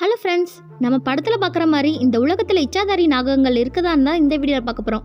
Hello friends நம்ம படத்தில் பார்க்குற மாதிரி இந்த உலகத்தில் இச்சாதாரி நாகங்கள் இருக்குதான்னு தான் இந்த வீடியோவில் பார்க்க போகிறோம்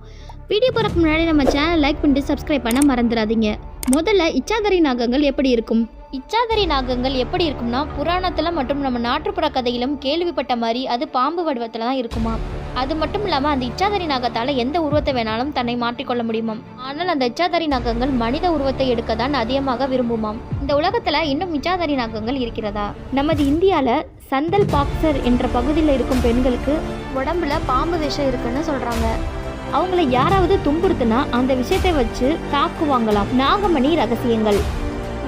வீடியோ போகிறக்கு முன்னாடி நம்ம சேனல் லைக் பண்ணிட்டு சப்ஸ்கிரைப் பண்ண மறந்துடாதீங்க. முதல்ல இச்சாதாரி நாகங்கள் எப்படி இருக்கும்? இச்சாதரி நாகங்கள் எப்படி இருக்கும்னா புராணத்தில் மற்றும் நம்ம நாட்டுப்புற கதையிலும் கேள்விப்பட்ட மாதிரி அது பாம்பு வடிவத்தில் தான் இருக்குமா? அது மட்டும் இல்லாமல் அந்த இச்சாதாரி நாகத்தால் எந்த உருவத்தை வேணாலும் தன்னை மாற்றிக்கொள்ள முடியுமாம் ஆனால் அந்த இச்சாதாரி நாகங்கள் மனித உருவத்தை எடுக்க தான் அதிகமாக விரும்புமாம். இந்த உலகத்தில் இன்னும் இச்சாதரி நாகங்கள் இருக்கிறதா? நமது இந்தியாவில் சந்தல் பாக்சர் என்ற பகுதியில் இருக்கும் பெண்களுக்கு உடம்புல பாம்பு விஷம் இருக்குன்னு சொல்கிறாங்க அவங்கள யாராவது துன்புறுத்துனா அந்த விஷயத்தை வச்சு தாக்குவாங்களாம். நாகமணி ரகசியங்கள்.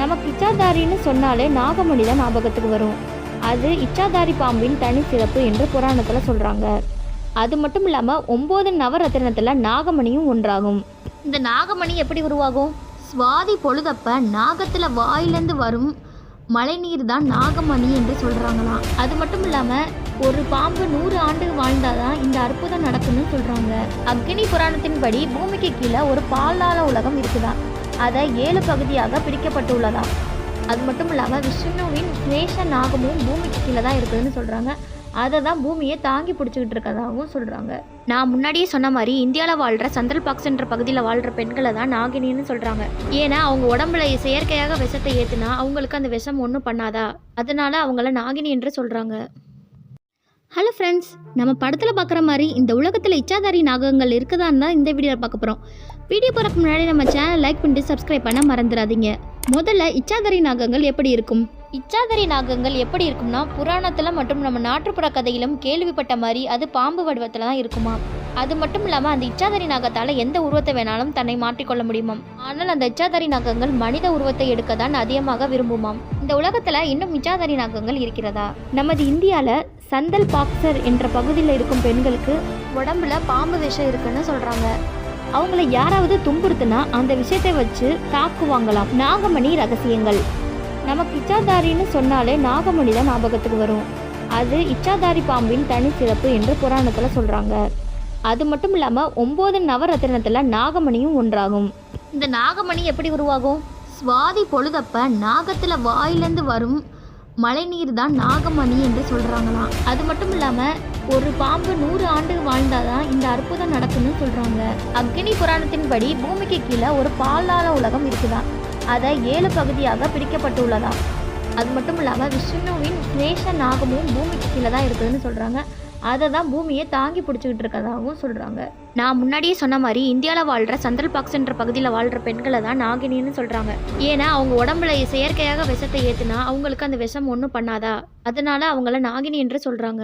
நமக்கு இச்சாதாரின்னு சொன்னாலே நாகமணி தான் ஞாபகத்துக்கு வரும். அது இச்சாதாரி பாம்பின் தனி சிறப்பு என்று புராணத்தில் சொல்கிறாங்க அது மட்டும் இல்லாமல் ஒம்பது நவரத்தினத்தில் நாகமணியும் ஒன்றாகும். இந்த நாகமணி எப்படி உருவாகும்? சுவாதி பொழுதப்ப நாகத்தில் வாயிலேருந்து வரும் மழைநீர் தான் நாகமணி என்று சொல்கிறாங்களாம் அது மட்டும் இல்லாமல் ஒரு பாம்பு நூறு ஆண்டு வாழ்ந்தாதான் இந்த அற்புதம் நடக்கும்னு சொல்கிறாங்க அக்னி புராணத்தின்படி பூமிக்கு கீழே ஒரு பாலாள உலகம் இருக்குதான் அதை ஏழு பகுதியாக பிரிக்கப்பட்டுள்ளதாம். அது மட்டும் இல்லாமல் விஷ்ணுவின் சுவேஷ நாகமும் பூமிக்கு கீழே தான் இருக்குதுன்னு சொல்கிறாங்க அதை தான் பூமியை தாங்கி பிடிச்சிக்கிட்டு இருக்கதாகவும் சொல்கிறாங்க நான் முன்னாடியே சொன்ன மாதிரி இந்தியாவில் வாழ்கிற சந்திரல் பாக்ஸ் என்ற பகுதியில் வாழ்கிற பெண்களை தான் நாகினின்னு சொல்கிறாங்க ஏன்னா அவங்க உடம்புல செயற்கையாக விஷத்தை ஏற்றுனா அவங்களுக்கு அந்த விஷம் ஒன்றும் பண்ணாதா? அதனால அவங்கள நாகினி என்று சொல்கிறாங்க ஹலோ ஃப்ரெண்ட்ஸ் நம்ம படத்தில் பார்க்குற மாதிரி இந்த உலகத்தில் இச்சாதாரி நாகங்கள் இருக்குதான்னு தான் இந்த வீடியோவில் பார்க்க போகிறோம் வீடியோ போகிறக்கு முன்னாடி நம்ம சேனல் லைக் பண்ணிட்டு சப்ஸ்கிரைப் பண்ண மறந்துடாதீங்க. முதல்ல இச்சாதாரி நாகங்கள் எப்படி இருக்கும்? இச்சாதரி நாகங்கள் எப்படி இருக்கும்னா புராணத்தில் மற்றும் நம்ம நாட்டுப்புற கதையிலும் கேள்விப்பட்ட மாதிரி அது பாம்பு வடிவத்தில் தான் இருக்குமா? அது மட்டும் இல்லாமல் அந்த இச்சாதரி நாகத்தால் எந்த உருவத்தை வேணாலும் தன்னை மாற்றிக்கொள்ள முடியுமாம் ஆனால் அந்த இச்சாதரி நாகங்கள் மனித உருவத்தை எடுக்க தான் அதிகமாக விரும்புமாம் இந்த உலகத்தில் இன்னும் இச்சாதரி நாகங்கள் இருக்கிறதா? நமது இந்தியாவில் சந்தல் பாக்சர் என்ற பகுதியில் இருக்கும் பெண்களுக்கு உடம்புல பாம்பு விஷம் இருக்குன்னு சொல்கிறாங்க அவங்கள யாராவது துன்புறுத்துனா அந்த விஷயத்தை வச்சு தாக்குவாங்களாம். நாகமணி ரகசியங்கள். நமக்கு இச்சாதாரின்னு சொன்னாலே நாகமணி தான் ஞாபகத்துக்கு வரும். அது இச்சாதாரி பாம்பின் தனி சிறப்பு என்று புராணத்தில் சொல்கிறாங்க அது மட்டும் இல்லாமல் ஒம்பது நவரத்தினத்தில் நாகமணியும் ஒன்றாகும். இந்த நாகமணி எப்படி உருவாகும்? சுவாதி பொழுதப்ப நாகத்தில் வாயிலேருந்து வரும் மழைநீர் தான் நாகமணி என்று சொல்கிறாங்களாம் அது மட்டும் இல்லாமல் ஒரு பாம்பு நூறு ஆண்டு வாழ்ந்தாதான் இந்த அற்புதம் நடக்கும்னு சொல்கிறாங்க அக்னி புராணத்தின்படி பூமிக்கு கீழே ஒரு பாலாள உலகம் இருக்குதான் அதை ஏழு பகுதியாக பிரிக்கப்பட்டுள்ளதாம். அது மட்டும் இல்லாமல் விஷ்ணுவின் ஸ்வேஷ நாகமும் பூமிக்கு கீழே தான் இருக்குதுன்னு சொல்கிறாங்க அதை தான் பூமியை தாங்கி பிடிச்சிக்கிட்டு இருக்கதாகவும் சொல்கிறாங்க நான் முன்னாடியே சொன்ன மாதிரி இந்தியாவில் வாழ்கிற சந்திரல் பாக்ஸ் என்ற பகுதியில் வாழ்கிற பெண்களை தான் நாகினின்னு சொல்கிறாங்க ஏன்னா அவங்க உடம்புல செயற்கையாக விஷத்தை ஏற்றுனா அவங்களுக்கு அந்த விஷம் ஒன்றும் பண்ணாதா? அதனால அவங்கள நாகினி என்று சொல்கிறாங்க